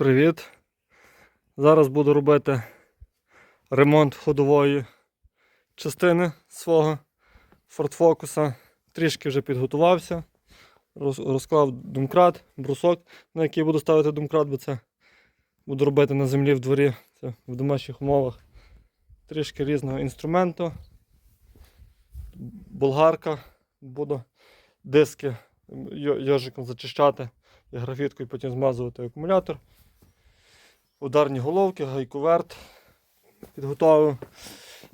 Привіт! Зараз буду робити ремонт ходової частини свого Ford Focus. Трішки вже підготувався. Розклав думкрат, брусок, на який буду ставити думкрат, бо це буду робити на землі в дворі, це в домашніх умовах. Трішки різного інструменту. Болгарка, буду диски йо- йожиком зачищати і графіткою потім змазувати акумулятор. Ударні головки, гайковерт. Підготував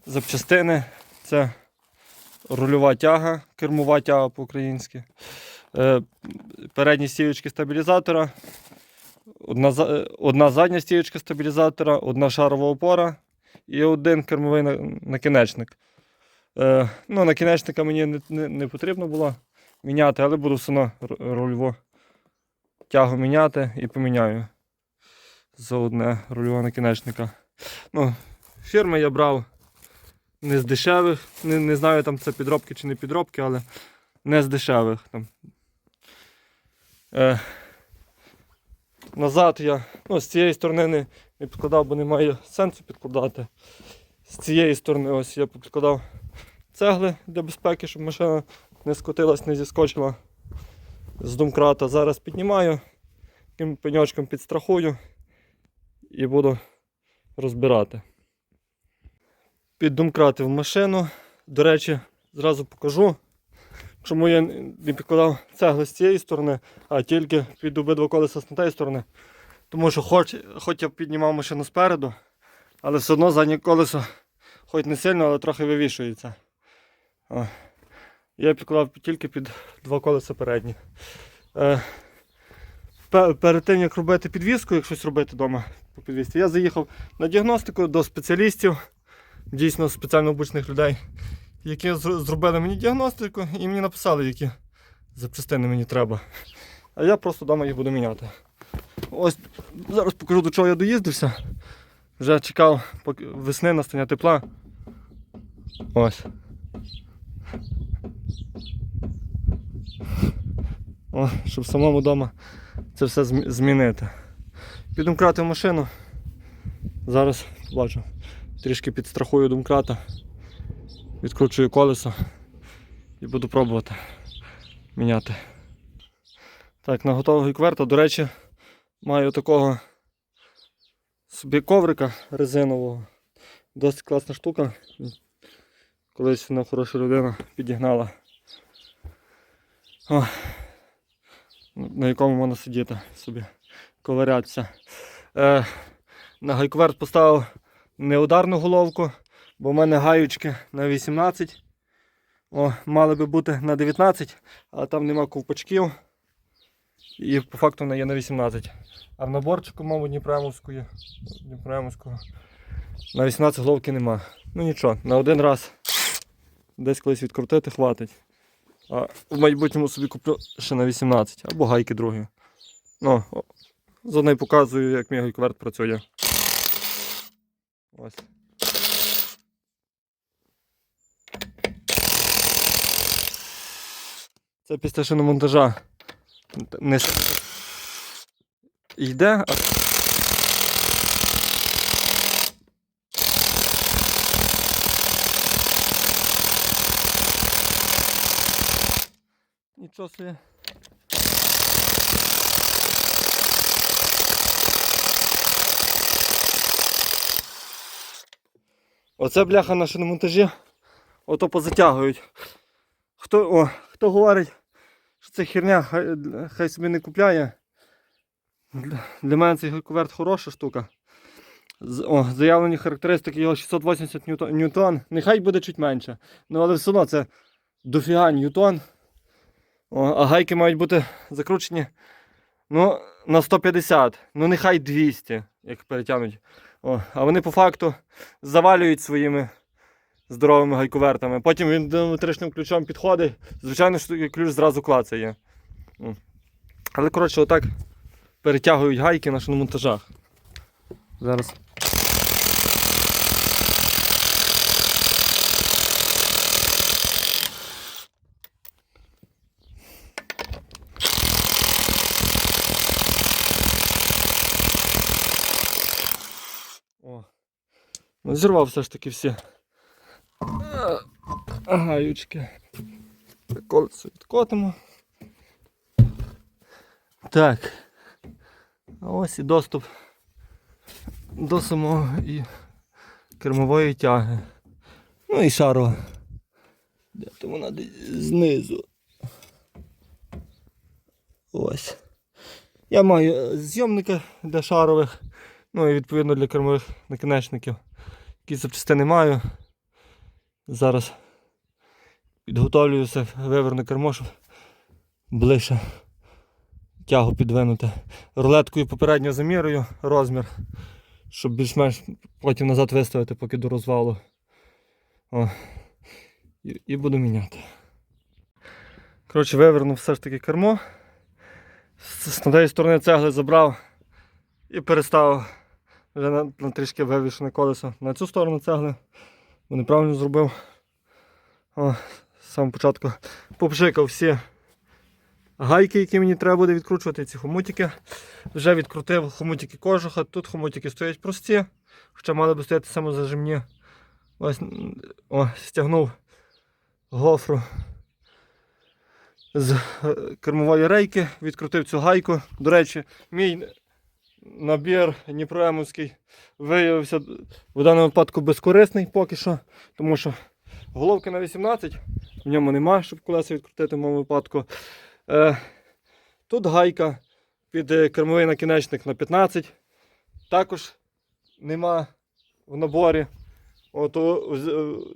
запчастини. Це рульова тяга, кермова тяга по-українськи. Е, Передні стіючки стабілізатора. Одна, е, одна задня стіючка стабілізатора, одна шарова опора і один кермовий накінечник. Е, ну, накінечника мені не, не, не потрібно було міняти, але буду все одно рульову тягу міняти і поміняю за одне рульове накінечника. Ну, фірми я брав не з дешевих. Не, не знаю, там це підробки чи не підробки, але не з дешевих. Там. Е, назад я ну, з цієї сторони не, не підкладав, бо немає сенсу підкладати. З цієї сторони ось я підкладав цегли для безпеки, щоб машина не скотилась, не зіскочила з домкрата. Зараз піднімаю, таким пеньочком підстрахую і буду розбирати. Піддомкратив в машину. До речі, зразу покажу, чому я не підкладав цегли з цієї сторони, а тільки під обидва колеса з тієї сторони. Тому що хоч, хоч я піднімав машину спереду, але все одно заднє колесо, хоч не сильно, але трохи вивішується. О. Я підклав тільки під два колеса передні. Е, перед тим як робити підвіску, як щось робити вдома по підвісці, я заїхав на діагностику до спеціалістів, дійсно спеціально обучених людей, які зробили мені діагностику і мені написали, які запчастини мені треба. А я просто вдома їх буду міняти. Ось зараз покажу, до чого я доїздився. Вже чекав поки весни настання тепла. Ось. О, щоб самому вдома це все змінити. Підемо крати машину. Зараз бачу, трішки підстрахую домкрата, відкручую колесо і буду пробувати міняти. Так, на готового кверта, до речі, маю такого собі коврика резинового. Досить класна штука. Колись вона хороша людина підігнала. О, на якому можна сидіти собі, ковирятися. Е, на гайкверт поставив неударну головку, бо в мене гаючки на 18. О, мали би бути на 19, але там нема ковпачків. І по факту вона є на 18. А в наборчику, мабуть, Дніпремовської. Дніпремовського. На 18 головки нема. Ну нічого, на один раз десь колись відкрутити хватить. А в майбутньому собі куплю ще на 18 або гайки другі. Ну, заодно й показую, як мій гайкверт працює. Ось. Це після шиномонтажа не йде, а Нічого собі. Оце бляха на шиномонтажі. Ото позатягують. Хто, о, хто говорить, що це херня, хай, хай собі не купляє. Для, мене цей гайковерт хороша штука. О, заявлені характеристики його 680 ньютон, ньютон. Нехай буде чуть менше. Ну але все одно це дофіга ньютон. О, а гайки мають бути закручені ну, на 150, ну нехай 200, як перетягнуть. О, а вони по факту завалюють своїми здоровими гайковертами. Потім він диаметричним ключом підходить. Звичайно, що ключ зразу клацає. Але коротше, отак перетягують гайки на шиномонтажах. Зараз. Зірвав все ж таки всі. Гаючки. Колесо відкотимо. Так. Ось і доступ до самого і кермової тяги. Ну і шарова. Де то вона знизу. Ось. Я маю зйомника для шарових, ну і відповідно для кермових наконечників. Які запчастини маю. Зараз підготовлююся, виверну кермо, щоб ближче тягу підвинути. Рулеткою попередньо замірюю розмір, щоб більш-менш потім назад виставити, поки до розвалу. О. І, і буду міняти. Коротше, вивернув все ж таки кермо. З тієї сторони цегли забрав і переставив вже на, на трішки вивішене колесо на цю сторону цегли. Бо неправильно зробив. О, з самого початку попшикав всі гайки, які мені треба буде відкручувати, ці хомутики. Вже відкрутив хомутики кожуха. Тут хомутики стоять прості, хоча мали би стояти самозажимні. Ось о, стягнув гофру з е, кермової рейки, відкрутив цю гайку. До речі, мій набір Дніпроемовський виявився в даному випадку безкорисний поки що, тому що головки на 18, в ньому немає, щоб колеса відкрутити в моєму випадку. Е, тут гайка під е, кермовий накінечник на 15. Також нема в наборі. От, е,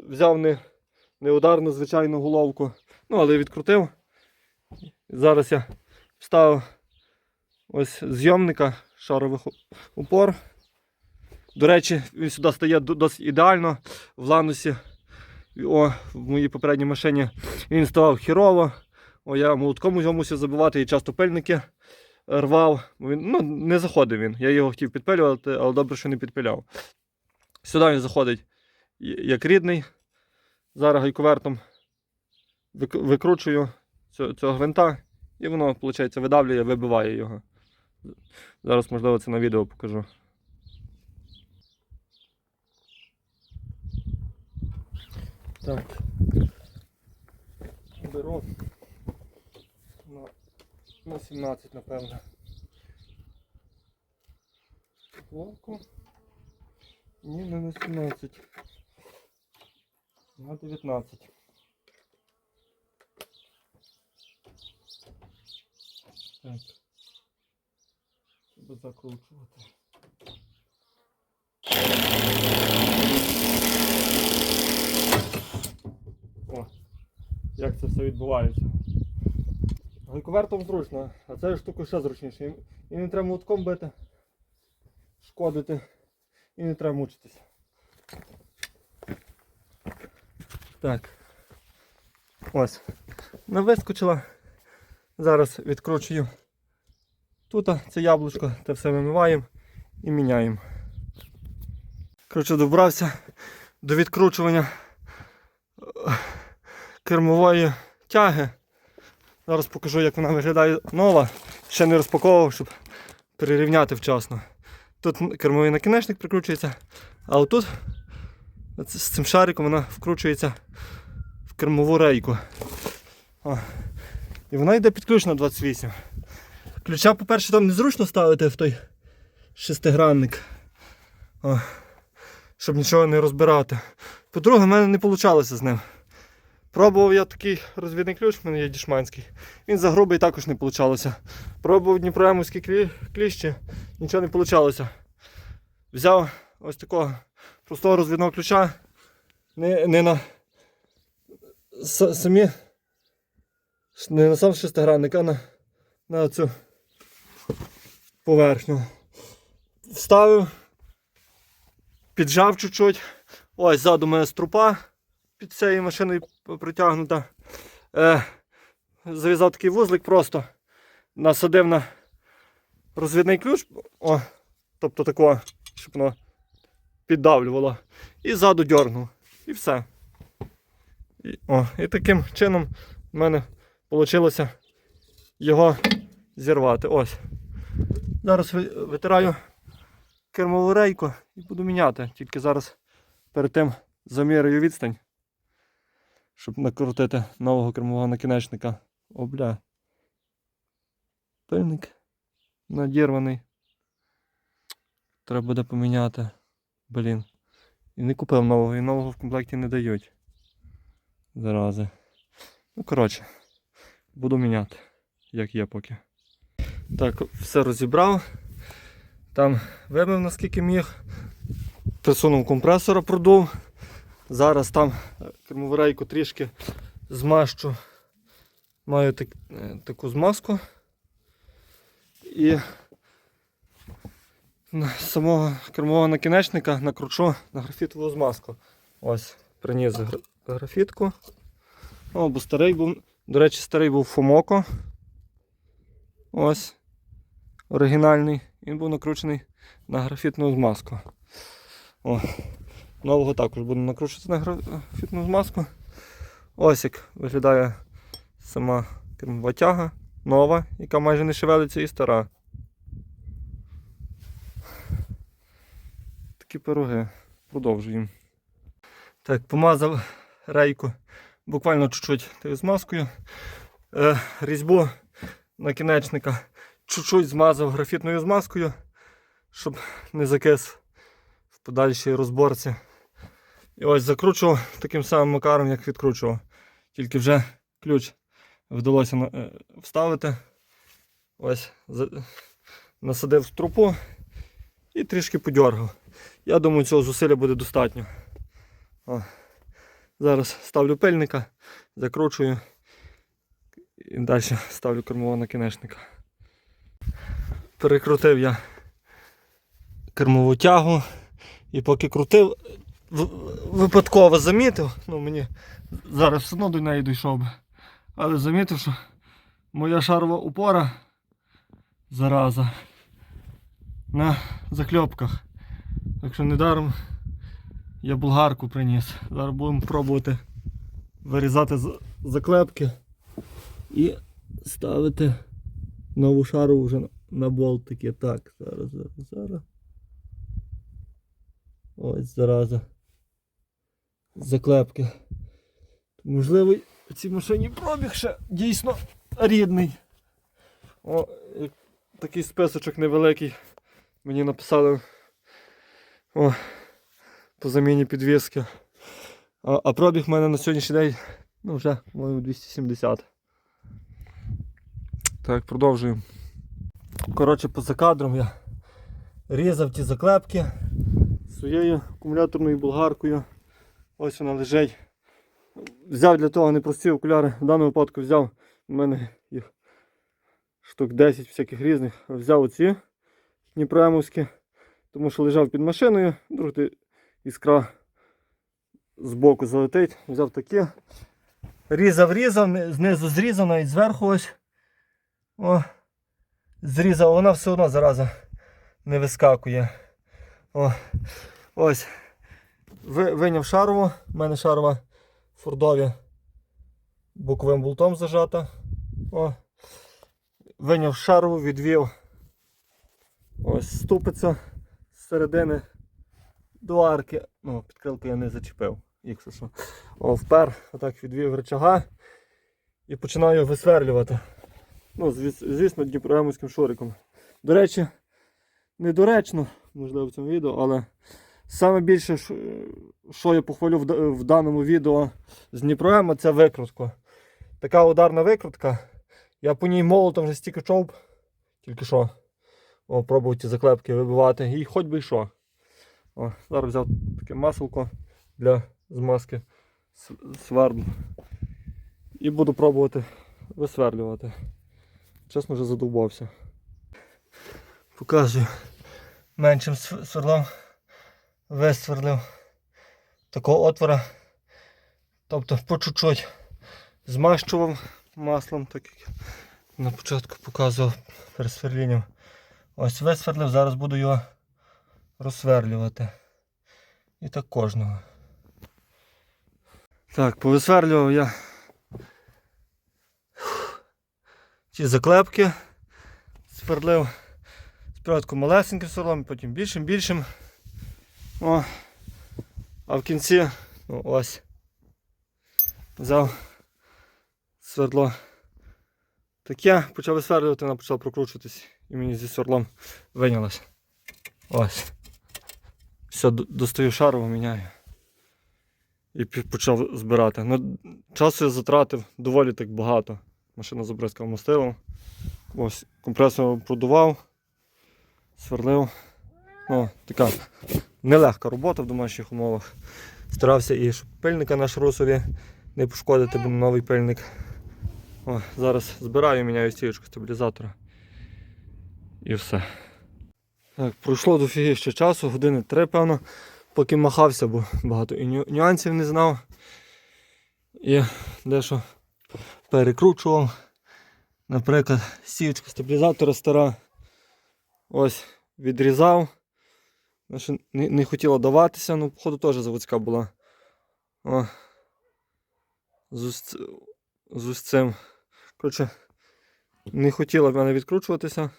взяв не, не ударну звичайну головку, ну але відкрутив. Зараз я вставив ось зйомника шарових упор. До речі, він сюди стає досить ідеально в ланусі. О, в моїй попередній машині він ставав хірово. О, я молотком його мусив забивати і часто пильники рвав. Він, ну, не заходив він. Я його хотів підпилювати, але добре, що не підпиляв. Сюди він заходить як рідний. Зараз гайковертом викручую цього гвинта, і воно, виходить, видавлює, вибиває його. Зараз, можливо, це на відео покажу. Так. Беру на, на 17, напевно. Головку. Ні, не на 17. На 19. Так. Треба закручувати. О, як це все відбувається. Гайковертом зручно, а це штука ще зручніше. І- не треба молотком бити, шкодити, і не треба мучитися. Так. Ось. Вискочила. Зараз відкручую. Тут це яблучко, те все вимиваємо і міняємо. Коротше, добрався до відкручування кермової тяги. Зараз покажу, як вона виглядає нова. Ще не розпаковував, щоб перерівняти вчасно. Тут кермовий накінечник прикручується, а отут з цим шариком вона вкручується в кермову рейку. О. І вона йде підключена 28. Ключа, по-перше, там незручно ставити в той шестигранник, О. щоб нічого не розбирати. По-друге, в мене не вийшло з ним. Пробував я такий розвідний ключ, в мене є дішманський. Він за грубий також не вийшло. Пробував дніпроемовські клі... кліщі, нічого не вийшло. Взяв ось такого простого розвідного ключа. Не, не на самі. Не на сам шестигранник, а на, на цю поверхню. Вставив, піджав чуть-чуть. Ось ззаду мене струпа під цією машиною притягнута. Е, зав'язав такий вузлик просто. Насадив на розвідний ключ. О, тобто такого, щоб воно піддавлювало. І ззаду дьорнув. І все. І, о, і таким чином в мене вийшло його зірвати. Ось. Зараз витираю кермову рейку і буду міняти. Тільки зараз перед тим замірюю відстань, щоб накрутити нового кермового накінечника. О, бля. Пильник надірваний. Треба буде поміняти. Блін. І не купив нового, і нового в комплекті не дають. Зарази. Ну, коротше, буду міняти, як є поки. Так, все розібрав. Там вимив наскільки міг. Присунув компресора, продув. Зараз там е, кермову рейку трішки змащу. Маю так, е, таку змазку. І на самого кермового накінечника накручу на графітову змазку. Ось, приніс графітку. О, бо старий був. До речі, старий був Фомоко. Ось. Оригінальний. Він був накручений на графітну змазку. О, нового також буду накручувати на графітну змазку. Ось як виглядає сама кермова. Нова, яка майже не шевелиться, і стара. Такі пироги. Продовжуємо. Так, помазав рейку буквально чуть-чуть змазкою. Е, різьбу накінечника чуть-чуть змазав графітною змазкою, щоб не закис в подальшій розборці. І ось закручував таким самим макаром, як відкручував. Тільки вже ключ вдалося е, вставити. Ось насадив струпу і трішки подьоргав. Я думаю, цього зусилля буде достатньо. О. Зараз ставлю пильника, закручую і далі ставлю кермового накінечника. Перекрутив я кермову тягу і поки крутив, випадково замітив, ну мені зараз все одно до неї дійшов би, але замітив, що моя шарова упора зараза на закльопках. Так що недаром я болгарку приніс. Зараз будемо пробувати вирізати заклепки і ставити нову шару вже на- болтики. Так, зараз, зараз, зараз. Ось зараза. Заклепки. Можливо, в цій машині пробіг ще дійсно рідний. О, такий списочок невеликий. Мені написали. О, по заміні підвіски. А, а пробіг в мене на сьогоднішній день ну вже, по-моєму, 270. Так, продовжуємо. Коротше, поза кадром я різав ті заклепки своєю акумуляторною болгаркою. Ось вона лежить. Взяв для того непрості окуляри. В даному випадку взяв, у мене їх штук 10 всяких різних. Взяв оці дніпремовські, тому що лежав під машиною, вдруг ти іскра з боку залетить. Взяв такі. Різав, різав, знизу зрізав, навіть зверху ось. О, зрізав, вона все одно зараза не вискакує. О, ось. Ви, виняв шарову. У мене шарова фордові боковим болтом зажата. О. Виняв шарову, відвів. Ось ступиця з середини до арки. Ну, підкрилку я не зачепив, якщо що. О, впер, отак відвів рычага і починаю висверлювати. Ну, звісно, дніпрограмським шуриком. До речі, недоречно, можливо, в цьому відео, але саме більше, що- я похвалю в, даному відео з Дніпроема, це викрутка. Така ударна викрутка. Я по ній молотом вже стільки чов, тільки що. О, пробував ті заклепки вибивати. І хоч би й що. О, зараз взяв таке маселко для змазки с- свердлу. І буду пробувати висверлювати. Чесно, вже задовбався. Показую. Меншим сверлом висверлив такого отвора. Тобто по чуть-чуть змащував маслом, так як на початку показував перед сверлінням. Ось висверлив, зараз буду його розсверлювати. І так кожного. Так, повисверлював я ці заклепки. Сверлив спочатку малесеньким сверлом, потім більшим, більшим. О. А в кінці, ну ось, взяв свердло таке, почав висверлювати, вона почала прокручуватись і мені зі свердлом вийнялось. Ось. Все, достаю шарову, міняю. І почав збирати. Ну, часу я затратив доволі так багато. Машина забризкав мастилом. Ось компресор продував, сверлив. Ну, така нелегка робота в домашніх умовах. Старався і пильника на шрусові не пошкодити, бо новий пильник. О, зараз збираю, міняю стіючку стабілізатора. І все. Так, пройшло до фіги ще часу, години три, певно, поки махався, бо багато і нюансів не знав. І дещо перекручував. Наприклад, стіючка стабілізатора стара. Ось відрізав. Не, не хотіла даватися, ну, походу теж заводська була. О. З, ось з цим. Коротше, не хотіла в мене відкручуватися.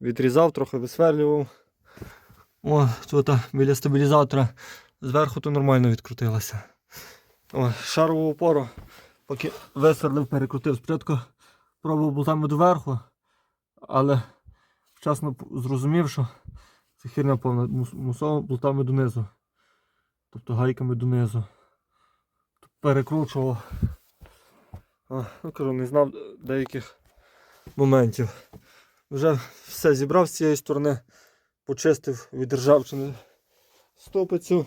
Відрізав, трохи висверлював. О, тут біля стабілізатора зверху то нормально відкрутилося. О, шарову опору, поки висверлив, перекрутив. Спочатку пробував болтами доверху, але вчасно зрозумів, що це херня повна мус- мусов болтами донизу. Тобто гайками донизу. Перекручував. А, ну кажу, не знав деяких моментів. Вже все зібрав з цієї сторони, почистив від ржавчини стопицю.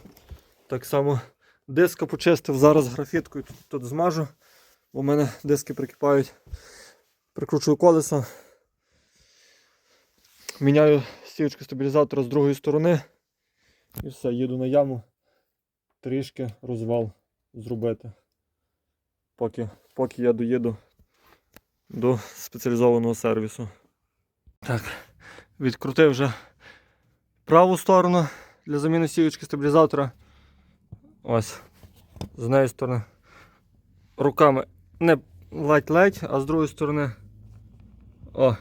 Так само диска почистив, зараз графіткою тут, тут змажу, в мене диски прикипають. Прикручую колесо. Міняю стівочку стабілізатора з другої сторони. І все, їду на яму. Трішки розвал зробити. Поки, поки я доїду до спеціалізованого сервісу. Так, відкрутив вже праву сторону для заміни сівочки стабілізатора. Ось. З неї сторони руками не ледь-ледь, а з другої сторони. О.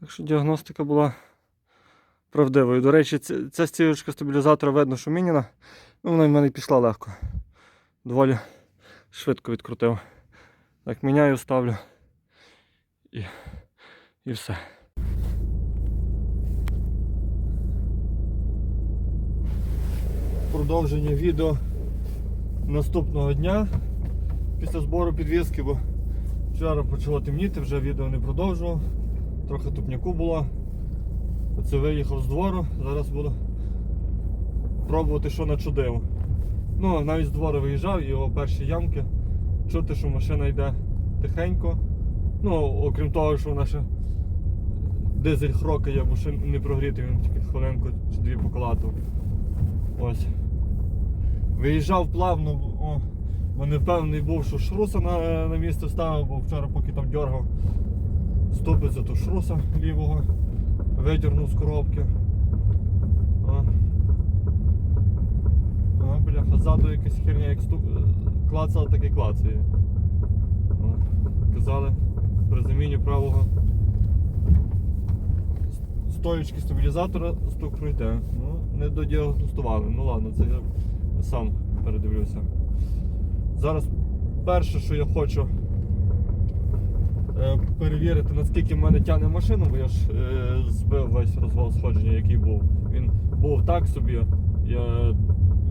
Так що діагностика була правдивою. До речі, ця, ця стабілізатора видно, що міняна. Ну, вона в мене пішла легко. Доволі швидко відкрутив. Так, міняю, ставлю. І, і все. Продовження відео наступного дня після збору підвіски, бо вчора почало темніти, вже відео не продовжував. Трохи тупняку було. Оце виїхав з двору, зараз буду пробувати, що начудив. Ну, навіть з двору виїжджав, його перші ямки. Чути, що машина йде тихенько. Ну, окрім того, що вона ще дизель хрокає, бо ще не прогрітий, він тільки хвилинку чи дві поколатав. Ось. Виїжджав плавно, о, бо не впевнений був, що шруса на, на місце ставив, бо вчора поки там дергав ступицю, то шруса лівого видірнув з коробки. О. О, бляха, ззаду якась херня, як ступ... клацала, так і клацає. Казали при заміні правого стоючки стабілізатора стук пройде. Ну, не додіагностували. Ну ладно, це сам передивлюся. Зараз перше, що я хочу е, перевірити, наскільки в мене тягне машину, бо я ж е, збив весь розвал сходження, який був. Він був так собі. Я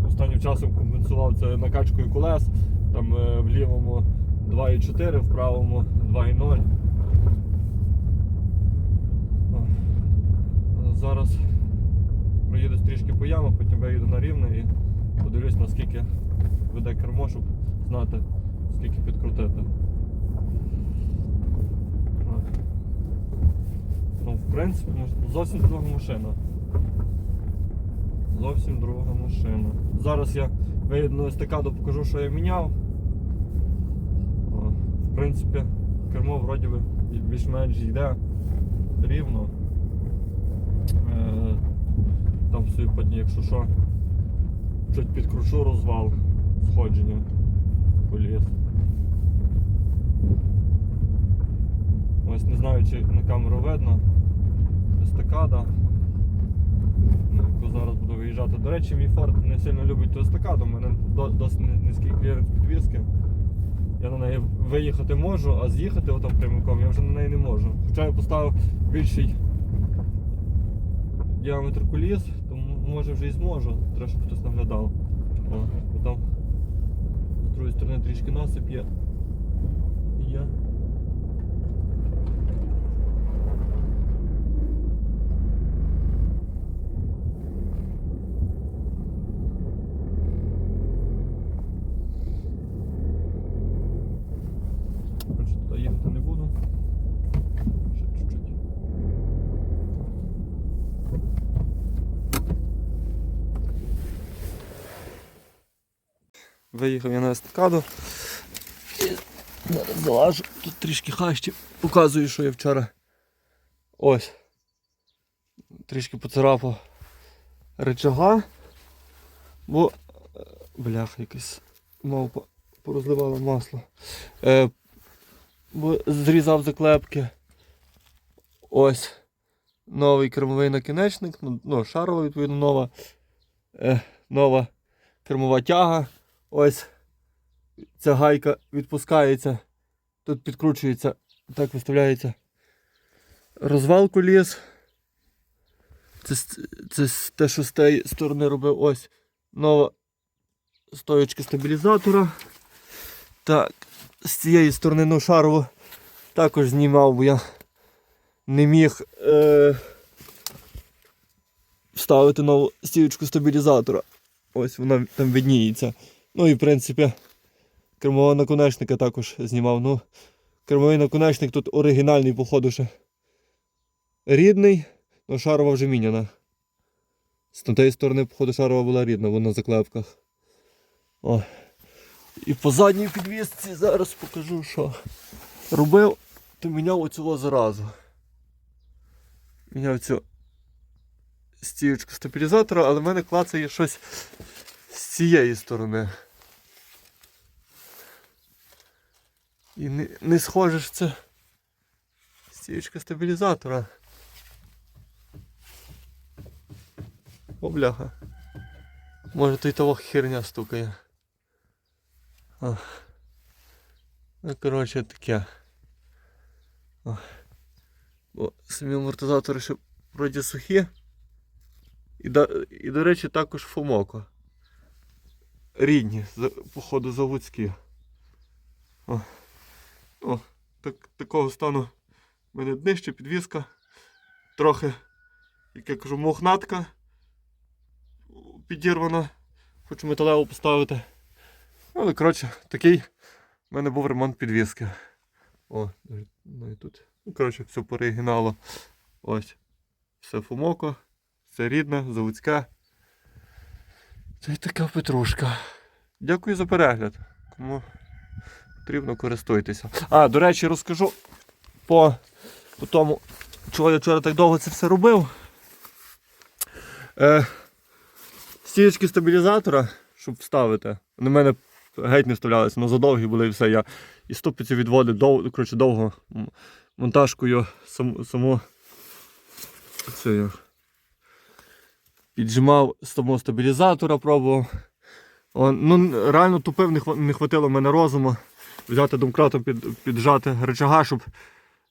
останнім часом компенсував це накачкою колес. Там е, в лівому 2,4, в правому 2,0. Зараз проїду трішки по ямах, потім виїду на рівне і подивлюсь наскільки веде кермо, щоб знати скільки підкрутити. Ну, в принципі, зовсім друга машина. Зовсім друга машина. Зараз я виїду естакаду, покажу, що я міняв. В принципі, кермо вроді більш-менш йде рівно. Е, там собі потім, якщо що, чуть підкрушу розвал сходження коліс. Ось не знаю, чи на камеру видно. Естакада. Ну, зараз буду виїжджати. До речі, мій Ford не сильно любить ту естакаду, у мене досить низький кліренс підвіски. Я на неї виїхати можу, а з'їхати отам прямиком я вже на неї не можу. Хоча я поставив більший діаметр коліс, може вже і зможу, треба, щоб хтось наглядав. О, там з другої сторони трішки насип є. І я. Коротше, туди їхати не буду. Ще чуть-чуть. Виїхав я на естакаду. Зараз залажу. Тут трішки хащі. Показую, що я вчора. Ось. Трішки поцарапав речага. Бо. е, Бляха, якась мавпа порозливала масло. Е, бо зрізав заклепки. Ось. Новий кермовий накінечник. Ну, ну шарова, відповідно, нова. Е, нова кермова тяга. Ось ця гайка відпускається. Тут підкручується, так виставляється розвал коліс. Це, це те, що з тієї сторони робив ось нова стоєчка стабілізатора. Так, з цієї сторони ну, шарову також знімав, бо я не міг е, вставити нову стіючку стабілізатора. Ось вона там видніється. Ну і в принципі кермового наконечника також знімав. Ну, кермовий наконечник тут оригінальний, походу, ще рідний, але шарова вже міняна. З тієї сторони, походу, шарова була рідна, вона на заклепках. О. І по задній підвісці зараз покажу, що робив, то міняв оцього заразу. Міняв цю стіючку стабілізатора, але в мене клацає щось цієї сторони. І не, не схоже ж це стіючка стабілізатора. О, бляха. Може то й того херня стукає. О. Ну, коротше, таке. О. Бо самі амортизатори ще вроді сухі. І, і, до речі, також Фомоко. Рідні, походу заводські. О, О так, такого стану в мене днище, підвіска. Трохи, як я кажу, мохнатка підірвана. Хочу металеву поставити. Але, коротше, такий в мене був ремонт підвіски. О, ну і тут. Ну, коротше, все по оригіналу. Ось. Все фумоко, все рідне, заводське. Це така петрушка. Дякую за перегляд. Кому потрібно, користуйтеся. А, до речі, розкажу по, по тому, чого я вчора так довго це все робив. Е, стіючки стабілізатора, щоб вставити. В мене геть не вставлялися, але задовгі були і все. Я і ступицю відводив дов, коротше, довго монтажкою саму, саму це я піджимав самого стабілізатора, пробував. Ну, реально тупив, не, не хватило мене розуму взяти домкратом під, піджати рычага, щоб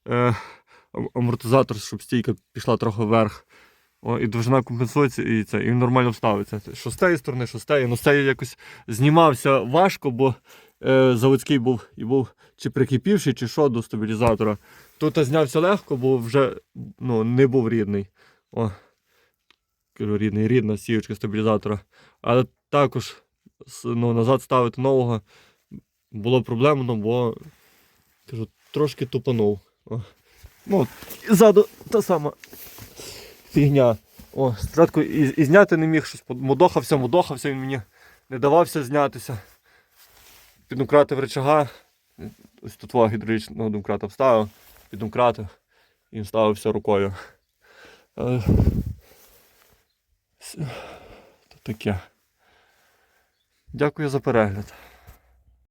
е, амортизатор, щоб стійка пішла трохи вверх. О, і довжина компенсується, і це, і нормально вставиться. Що з тієї сторони, що з тієї. Ну, з тієї якось знімався важко, бо е, заводський був і був чи прикипівший, чи що до стабілізатора. Тут знявся легко, бо вже ну, не був рідний. О, рідний, рідна сіючка стабілізатора. Але також ну, назад ставити нового було проблемно, бо кажу, трошки тупанув. О. Ну, ззаду та сама фігня. О, стратку і, і зняти не міг, щось мудохався, мудохався, він мені не давався знятися. Піддомкратив речага. Ось тут гідравлічного домкрата вставив, піддомкратив і вставився рукою. Таке. Дякую за перегляд.